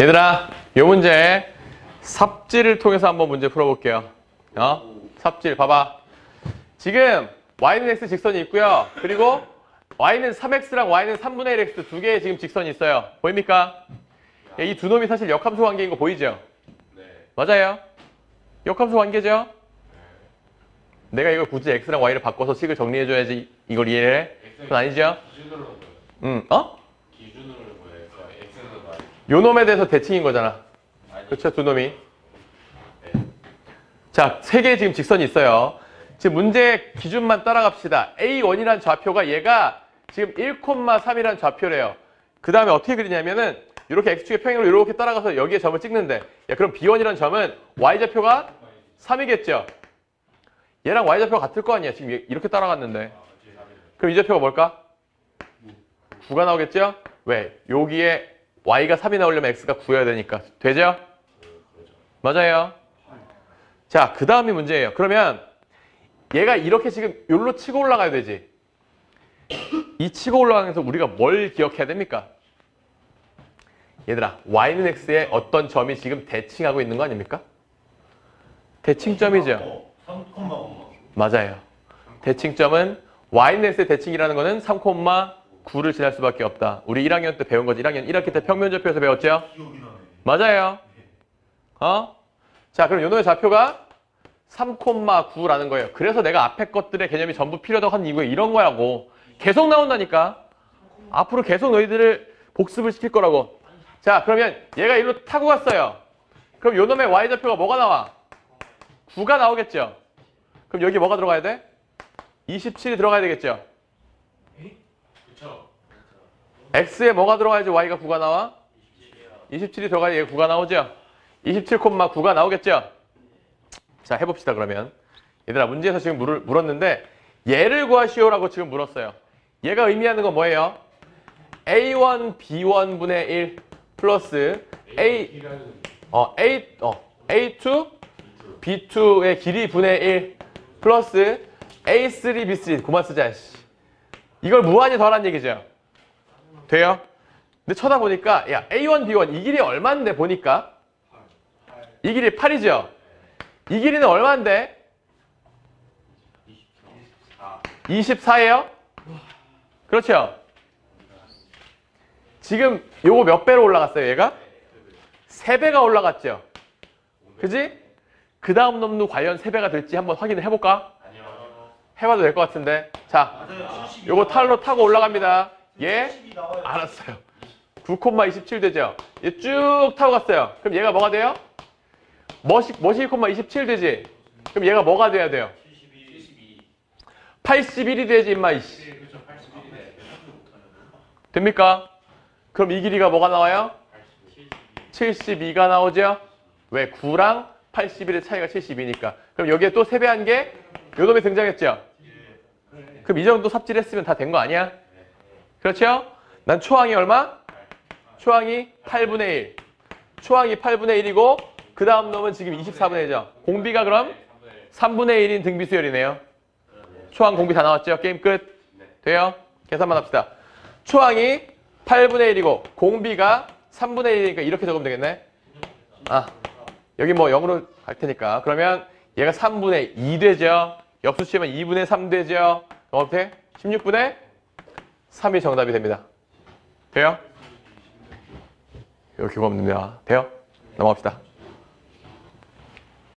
얘들아, 이 문제 삽질을 통해서 한번 문제 풀어볼게요. 어? 삽질, 봐봐. 지금 y는 x 직선이 있고요. 그리고 y는 3x랑 y는 3분의 1x 두 개의 지금 직선이 있어요. 보입니까? 이 두 놈이 사실 역함수 관계인 거 보이죠? 맞아요. 역함수 관계죠? 내가 이걸 굳이 x랑 y를 바꿔서 식을 정리해줘야지 이걸 이해해? 그건 아니죠? 기준으로. 응, 어? 기준으로 보여요. 그러니까 X는 많이. 요 놈에 대해서 대칭인 거잖아. 그렇죠, 두 놈이. 자, 세 개의 지금 직선이 있어요. 지금 문제 기준만 따라갑시다. A1이란 좌표가 얘가 지금 1,3이란 좌표래요. 그 다음에 어떻게 그리냐면은 이렇게 X축의 평행으로 이렇게 따라가서 여기에 점을 찍는데 야, 그럼 B1이란 점은 Y좌표가 3이겠죠? 얘랑 Y좌표가 같을 거 아니야. 지금 얘- 이렇게 따라갔는데. 그럼 이 좌표가 뭘까? 9가 나오겠죠? 왜? 여기에 Y가 3이 나오려면 X가 9여야 되니까. 되죠? 맞아요. 자, 그 다음이 문제예요. 그러면 얘가 이렇게 지금 여기로 치고 올라가야 되지. 이 치고 올라가면서 우리가 뭘 기억해야 됩니까? 얘들아, y는 x에 어떤 점이 지금 대칭하고 있는 거 아닙니까? 대칭점이죠. 3콤마 맞아요. 대칭점은 y는 x의 대칭이라는 거는 3,9를 지날 수밖에 없다. 우리 1학년 때 배운 거지. 1학년 1학기 때 평면좌표에서 배웠죠? 맞아요. 어? 자, 그럼 요놈의 좌표가 3,9라는 거예요. 그래서 내가 앞에 것들의 개념이 전부 필요하다고 한 이유가 이런 거라고. 계속 나온다니까. 앞으로 계속 너희들을 복습을 시킬 거라고. 자, 그러면 얘가 일로 타고 갔어요. 그럼 요놈의 y좌표가 뭐가 나와? 9가 나오겠죠? 그럼 여기 뭐가 들어가야 돼? 27이 들어가야 되겠죠? X에 뭐가 들어가야지 y가 9가 나와? 27이 들어가야 얘가 9가 나오죠? 27,9가 나오겠죠? 자, 해봅시다, 그러면. 얘들아, 문제에서 지금 물, 물었는데, 얘를 구하시오라고 지금 물었어요. 얘가 의미하는 건 뭐예요? A1, B1 분의 1 플러스 A, 어, A, 어, A2, B2의 길이 분의 1 플러스 A3, B3. 그만 쓰자, 씨. 이걸 무한히 더하는 얘기죠. 돼요? 근데 쳐다보니까 야 A1, B1 이 길이 얼마인데 보니까 이 길이 8이죠. 이 길이는 얼마인데? 24예요? 그렇죠? 지금 요거 몇 배로 올라갔어요, 얘가? 3배가 올라갔죠. 그지? 그 다음 놈도 과연 3배가 될지 한번 확인을 해볼까? 해봐도 될 것 같은데. 자, 맞아요. 72 요거 탈로 타고 올라갑니다. 얘72 나와요. 알았어요. 9,27 되죠? 얘 쭉 타고 갔어요. 그럼 얘가 뭐가 돼요? 머시, 머시 27 되지? 그럼 얘가 뭐가 돼야 돼요? 72. 81이 돼야지, 임마, 이씨. 네. 81이네. 됩니까? 그럼 이 길이가 뭐가 나와요? 72. 72가 나오죠? 왜? 9랑 81의 차이가 72니까. 그럼 여기에 또 세배한 게 요놈이 등장했죠? 그럼 이 정도 삽질했으면 다 된 거 아니야? 그렇죠? 난 초항이 얼마? 초항이 8분의 1. 초항이 8분의 1이고 그 다음 놈은 지금 24분의 1이죠. 공비가 그럼 3분의 1인 등비 수열이네요. 초항 공비 다 나왔죠? 게임 끝. 돼요? 계산만 합시다. 초항이 8분의 1이고 공비가 3분의 1이니까 이렇게 적으면 되겠네. 아, 여기 뭐 0으로 갈 테니까. 그러면 얘가 3분의 2 되죠. 역수 치면 2분의 3 되죠. 어떻게? 16분의 3이 정답이 됩니다. 돼요? 이렇게 보면 됩니다. 돼요? 넘어갑시다.